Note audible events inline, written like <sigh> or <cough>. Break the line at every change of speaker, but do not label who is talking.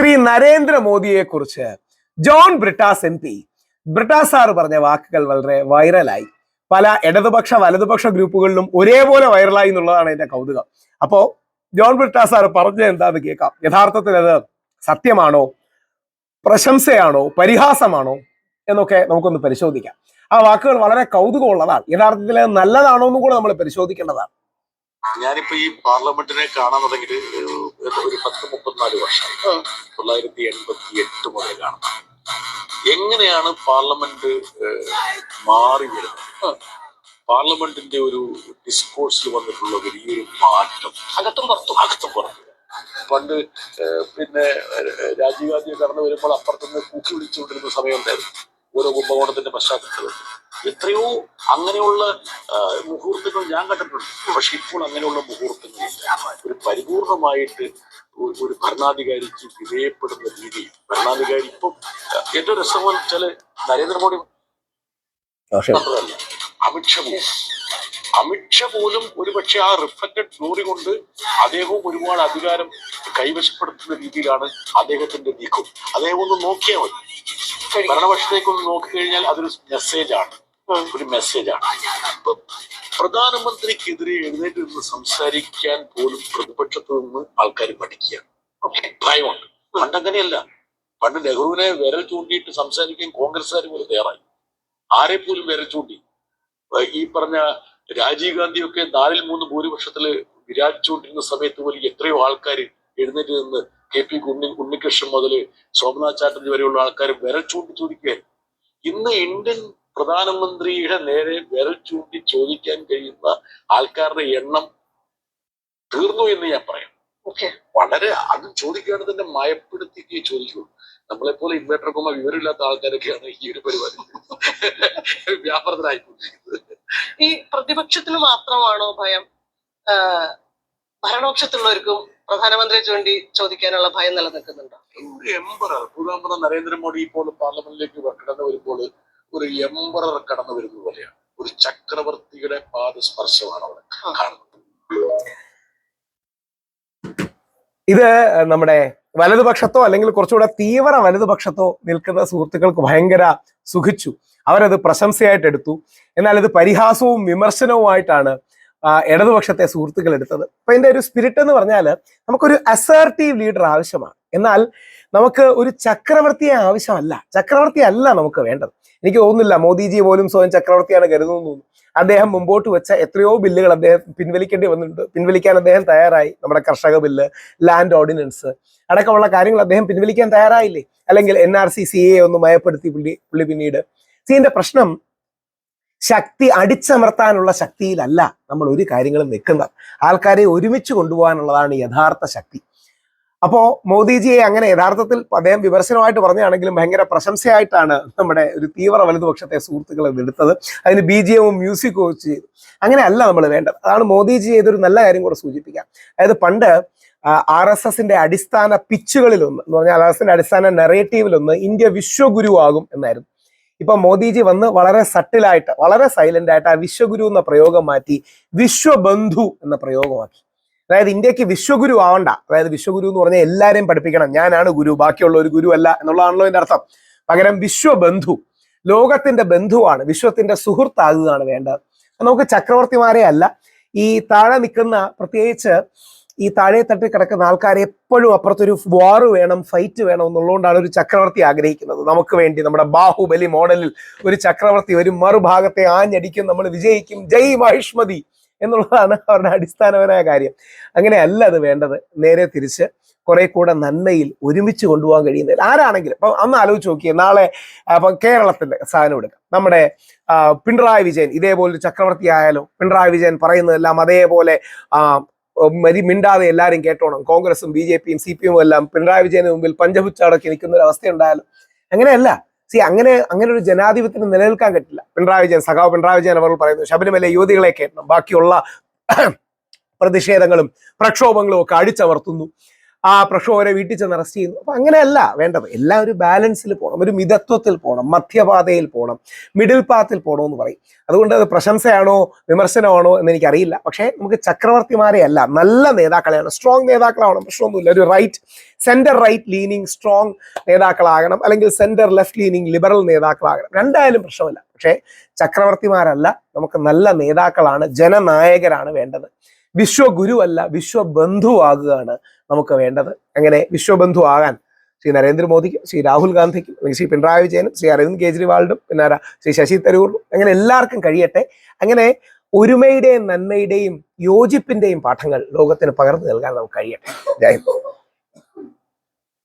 ശ്രീ നരേന്ദ്രമോദിയെ കുറിച്ച് John Brittas M P. Brittas പറഞ്ഞ വാക്കുകൾ വളരെ വൈറലായി. പല ഇടതുപക്ഷ വലതുപക്ഷ ഗ്രൂപ്പുകളിലും ഒരേപോലെ വൈറലായി എന്നുള്ളതാണ് എന്റെ കൗതുകം. അപ്പോ ജോൺ ബ്രിട്ടാസ് സാർ പറഞ്ഞത് എന്താന്ന് കേൾക്കാം. യഥാർത്ഥത്തിൽ അത് സത്യമാണോ? പ്രശംസയാണോ? പരിഹാസമാണോ? എന്നൊക്കെ നമുക്കൊന്ന് പരിശോധിക്കാം. ആ വാക്കുകൾ വളരെ കൗതുകമുള്ളതാണ്. യഥാർത്ഥത്തിൽ നല്ലതാണോ എന്നും കൂടെ നമ്മൾ പരിശോധിക്കേണ്ടതാണ്.
ഞാനിപ്പോ ഈ പാർലമെന്റിനെ കാണാൻ തുടങ്ങിയിട്ട് ഒരു- പത്ത് മുപ്പത്തിനാല് വർഷം. തൊള്ളായിരത്തി എൺപത്തി എട്ട് മുതലാണ്. എങ്ങനെയാണ് പാർലമെന്റ് മാറി വരുന്നത്? പാർലമെന്റിന്റെ ഒരു ഡിസ്കോഴ്സിൽ വന്നിട്ടുള്ള വലിയൊരു മാറ്റം.
അകത്തും പുറത്തും.
അകത്തും പുറത്തും. പണ്ട് പിന്നെ രാജീവ് ഗാന്ധി കടന്നു വരുമ്പോൾ അപ്പുറത്തുനിന്ന് കൂക്കി വിളിച്ചുകൊണ്ടിരുന്ന സമയമുണ്ടായിരുന്നു ഓരോ കുംഭകോണത്തിന്റെ പശ്ചാത്തലത്തിൽ. എത്രയോ അങ്ങനെയുള്ള മുഹൂർത്തങ്ങൾ ഞാൻ കണ്ടിട്ടുണ്ട്. പക്ഷെ ഇപ്പോൾ അങ്ങനെയുള്ള മുഹൂർത്തങ്ങളില്ല ഒരു പരിപൂർണമായിട്ട് ഒരു ഭരണാധികാരിക്ക് വിധേയപ്പെടുന്ന രീതി. ഭരണാധികാരി ഇപ്പം ഏറ്റവും രസമെന്ന് വെച്ചാൽ നരേന്ദ്രമോദി മാത്രമല്ല അമിത്ഷാ പോലും. അമിത്ഷാ പോലും ഒരുപക്ഷെ ആ റിഫ്ലക്റ്റഡ് ഗ്ലോറി കൊണ്ട് അദ്ദേഹവും ഒരുപാട് അധികാരം കൈവശപ്പെടുത്തുന്ന രീതിയിലാണ് അദ്ദേഹത്തിന്റെ നീക്കം. അദ്ദേഹം ഒന്ന് നോക്കിയാൽ മതി. ഭരണപക്ഷത്തേക്ക് ഒന്ന് നോക്കിക്കഴിഞ്ഞാൽ അതൊരു മെസ്സേജാണ് ഒരു മെസ്സേജാണ് അപ്പൊ പ്രധാനമന്ത്രിക്കെതിരെ എഴുന്നേറ്റ് നിന്ന് സംസാരിക്കാൻ പോലും പ്രതിപക്ഷത്തു നിന്ന് ആൾക്കാർ പഠിക്കുകയാണ് ഭയമുണ്ട് പണ്ടങ്ങനെയല്ല. പണ്ട് നെഹ്റുവിനെ വിരൽ ചൂണ്ടിയിട്ട് സംസാരിക്കാൻ കോൺഗ്രസ്സുകാർ പോലും തയ്യാറായി. ആരെ പോലും വിരൽ ചൂണ്ടി? ഈ പറഞ്ഞ രാജീവ് ഗാന്ധിയൊക്കെ നാലിൽ മൂന്ന് ഭൂരിപക്ഷത്തിൽ വിരാജിച്ചുകൊണ്ടിരുന്ന സമയത്ത് പോലും എത്രയോ ആൾക്കാർ എഴുന്നേറ്റ് നിന്ന് കെ പി ഉണ്ണി ഉണ്ണികൃഷ്ണൻ മുതൽ സോമനാഥ് ചാറ്റർജി വരെയുള്ള ആൾക്കാർ വിരൽ ചൂണ്ടി ചോദിക്കുകയായിരുന്നു ഇന്ന് ഇന്ത്യൻ പ്രധാനമന്ത്രിയുടെ നേരെ വിരൽ ചൂണ്ടി ചോദിക്കാൻ കഴിയുന്ന ആൾക്കാരുടെ എണ്ണം തീർന്നു എന്ന് ഞാൻ പറയാം.
ഓക്കെ.
വളരെ അത് ചോദിക്കുകയാണ് തന്നെ മയപ്പെടുത്തിക്കേ ചോദിക്കുള്ളൂ. നമ്മളെ പോലെ ഇൻവേർട്ടർ കൊമ്മ വിവരമില്ലാത്ത ആൾക്കാരൊക്കെയാണ് ഈ ഒരു പരിപാടി. വ്യാപൃതരായിക്കൊണ്ടിരിക്കുന്നത്.
ഈ പ്രതിപക്ഷത്തിന് മാത്രമാണോ ഭയം? ഭരണപക്ഷത്തുള്ളവർക്കും പ്രധാനമന്ത്രിയെ ചൂണ്ടി ചോദിക്കാനുള്ള ഭയം നിലനിൽക്കുന്നുണ്ടോ?
ഒരു എംബറർ നരേന്ദ്രമോദി ഇപ്പോൾ പാർലമെന്റിലേക്ക് കടന്നു വരുമ്പോൾ ഒരു എംബറർ കടന്നു വരുന്നത് പോലെയാണ്. ഒരു ചക്രവർത്തിയുടെ പാദസ്പർശമാണ് അവിടെ കാണുന്നത്
ഇത് നമ്മുടെ വലതുപക്ഷത്തോ അല്ലെങ്കിൽ കുറച്ചുകൂടെ തീവ്ര വലതുപക്ഷത്തോ നിൽക്കുന്ന സുഹൃത്തുക്കൾക്ക് ഭയങ്കര സുഖിച്ചു. അവരത് പ്രശംസയായിട്ട് എടുത്തു എന്നാൽ ഇത് പരിഹാസവും വിമർശനവുമായിട്ടാണ് ഇടതുപക്ഷത്തെ സുഹൃത്തുക്കൾ എടുത്തത് അപ്പൊ ഇതിന്റെ ഒരു സ്പിരിറ്റ് എന്ന് പറഞ്ഞാൽ നമുക്കൊരു അസേർട്ടീവ് ലീഡർ ആവശ്യമാണ്. എന്നാൽ നമുക്ക് ഒരു ചക്രവർത്തിയെ ആവശ്യമല്ല. ചക്രവർത്തി അല്ല നമുക്ക് വേണ്ടത്. എനിക്ക് തോന്നുന്നില്ല മോദിജി പോലും സ്വയം ചക്രവർത്തിയാണ് കരുതുന്നു അദ്ദേഹം മുമ്പോട്ട് വെച്ച എത്രയോ ബില്ലുകൾ അദ്ദേഹം പിൻവലിക്കേണ്ടി വന്നിട്ടുണ്ട്. പിൻവലിക്കാൻ അദ്ദേഹം തയ്യാറായി. നമ്മുടെ കർഷക ബില്ല് ലാൻഡ് ഓർഡിനൻസ് അടക്കമുള്ള കാര്യങ്ങൾ അദ്ദേഹം പിൻവലിക്കാൻ തയ്യാറായില്ലേ? അല്ലെങ്കിൽ N R C C A ഒന്ന് മയപ്പെടുത്തി പുള്ളി പുള്ളി പിന്നീട്. സിന്റെ പ്രശ്നം ശക്തി അടിച്ചമർത്താനുള്ള ശക്തിയിലല്ല നമ്മൾ ഒരു കാര്യങ്ങളും നിൽക്കുന്നത്. ആൾക്കാരെ ഒരുമിച്ച് കൊണ്ടുപോകാനുള്ളതാണ് യഥാർത്ഥ ശക്തി. അപ്പോൾ മോദിജിയെ അങ്ങനെ യഥാർത്ഥത്തിൽ അദ്ദേഹം വിമർശനമായിട്ട് പറഞ്ഞാണെങ്കിലും ഭയങ്കര പ്രശംസയായിട്ടാണ് നമ്മുടെ ഒരു തീവ്ര വലതുപക്ഷത്തെ സുഹൃത്തുക്കൾ എടുത്തത്. അതിന് ബി ജി എമ്മും മ്യൂസിക്കും വെച്ച് ചെയ്തു. അങ്ങനെയല്ല നമ്മൾ വേണ്ടത്. അതാണ് മോദിജി ചെയ്തൊരു നല്ല കാര്യം കൂടെ സൂചിപ്പിക്കാം. അതായത് പണ്ട് ആർ എസ് എസിന്റെ അടിസ്ഥാന പിച്ചുകളിലൊന്ന് എന്ന് പറഞ്ഞാൽ ആർ എസ് എസിന്റെ അടിസ്ഥാന നെറേറ്റീവിലൊന്ന് ഇന്ത്യ വിശ്വഗുരു ആകും എന്നായിരുന്നു. ഇപ്പൊ മോദിജി വന്ന് വളരെ സട്ടിലായിട്ട് വളരെ സൈലന്റ് ആയിട്ട് ആ വിശ്വഗുരു എന്ന പ്രയോഗം മാറ്റി വിശ്വബന്ധു എന്ന പ്രയോഗമാക്കി. അതായത് ഇന്ത്യയ്ക്ക് വിശ്വഗുരു ആവണ്ട. അതായത് വിശ്വഗുരു എന്ന് പറഞ്ഞാൽ എല്ലാവരെയും പഠിപ്പിക്കണം. ഞാനാണ് ഗുരു ബാക്കിയുള്ള ഒരു ഗുരു അല്ല എന്നുള്ളതാണല്ലോ ഇതിന്റെ അർത്ഥം. പകരം വിശ്വബന്ധു ലോകത്തിന്റെ ബന്ധുവാണ് വിശ്വത്തിന്റെ സുഹൃത്താകുകയാണ് വേണ്ടത്. നമുക്ക് ചക്രവർത്തിമാരെ അല്ല ഈ താഴെ നിൽക്കുന്ന പ്രത്യേകിച്ച് ഈ താഴെ തട്ടി കിടക്കുന്ന ആൾക്കാർ എപ്പോഴും അപ്പുറത്തൊരു വാർ വേണം ഫൈറ്റ് വേണം എന്നുള്ളതുകൊണ്ടാണ് ഒരു ചക്രവർത്തി ആഗ്രഹിക്കുന്നത്. നമുക്ക് വേണ്ടി നമ്മുടെ ബാഹുബലി മോഡലിൽ ഒരു ചക്രവർത്തി ഒരു മറുഭാഗത്തെ ആഞ്ഞടിക്കും നമ്മൾ വിജയിക്കും ജയ് മഹിഷ്മതി എന്നുള്ളതാണ് അവരുടെ അടിസ്ഥാനപരമായ കാര്യം. അങ്ങനെ അല്ല അത് വേണ്ടത്. നേരെ തിരിച്ച് കുറെ കൂടെ നന്മയിൽ ഒരുമിച്ച് കൊണ്ടുപോകാൻ കഴിയുന്നതിൽ ആരാണെങ്കിലും ഇപ്പൊ അന്ന് ആലോചിച്ച് നോക്കിയേ നാളെ അപ്പം കേരളത്തിന്റെ സാധനം എടുക്കാം. നമ്മുടെ പിണറായി വിജയൻ ഇതേപോലെ ചക്രവർത്തി ആയാലോ പിണറായി വിജയൻ പറയുന്നതെല്ലാം അതേപോലെ മരി മിണ്ടാതെ എല്ലാവരും കേട്ടോണം. കോൺഗ്രസും ബി ജെ പിയും സി പി എമ്മും എല്ലാം പിണറായി വിജയന് മുമ്പിൽ പഞ്ചപുച്ചടക്കി നിൽക്കുന്ന ഒരു അവസ്ഥ ഉണ്ടായാലും അങ്ങനെയല്ല. സി അങ്ങനെ അങ്ങനെ ഒരു ജനാധിപത്യത്തിന് നിലനിൽക്കാൻ പറ്റില്ല. പിണറായി വിജയൻ സഖാവ് പിണറായി വിജയൻ അവർ പറയുന്നു ശബരിമല യുവതികളെ കേട്ടണം. ബാക്കിയുള്ള <clears throat> പ്രതിഷേധങ്ങളും പ്രക്ഷോഭങ്ങളും ഒക്കെ അടിച്ചമർത്തുന്നു. ആ പ്രക്ഷോഭരെ വീട്ടിൽ ചെന്ന് അറസ്റ്റ് ചെയ്യുന്നു. അപ്പൊ അങ്ങനെയല്ല വേണ്ടത്. എല്ലാം ഒരു ബാലൻസിൽ പോകണം ഒരു മിതത്വത്തിൽ പോകണം മധ്യപാതയിൽ പോകണം മിഡിൽ പാത്തിൽ പോകണം എന്ന് പറയും. അതുകൊണ്ട് അത് പ്രശംസയാണോ വിമർശനമാണോ എന്ന് എനിക്കറിയില്ല. പക്ഷേ നമുക്ക് ചക്രവർത്തിമാരെ അല്ല നല്ല നേതാക്കളെയാണ്. സ്ട്രോങ് നേതാക്കളാവണം. പ്രശ്നമൊന്നുമില്ല. ഒരു right centre right leaning strong നേതാക്കളാകണം. അല്ലെങ്കിൽ സെന്റർ ലെഫ്റ്റ് ലീനിങ് ലിബറൽ നേതാക്കളാകണം. രണ്ടായാലും പ്രശ്നമില്ല. പക്ഷേ ചക്രവർത്തിമാരല്ല. നമുക്ക് നല്ല നേതാക്കളാണ് ജനനായകരാണ് വേണ്ടത്. വിശ്വഗുരുവല്ല വിശ്വബന്ധുവാകുകയാണ് നമുക്ക് വേണ്ടത്. അങ്ങനെ വിശ്വബന്ധു ആകാൻ ശ്രീ നരേന്ദ്രമോദിക്കും ശ്രീ രാഹുൽ ഗാന്ധിക്കും ശ്രീ പിണറായി വിജയനും ശ്രീ അരവിന്ദ് കേജ്രിവാളിനും പിന്നെ ശ്രീ ശശി തരൂറിനും അങ്ങനെ എല്ലാവർക്കും കഴിയട്ടെ. അങ്ങനെ ഒരുമയുടെയും നന്മയുടെയും യോജിപ്പിന്റെയും പാഠങ്ങൾ ലോകത്തിന് പകർന്നു നൽകാൻ നമുക്ക് കഴിയട്ടെ. ജയ്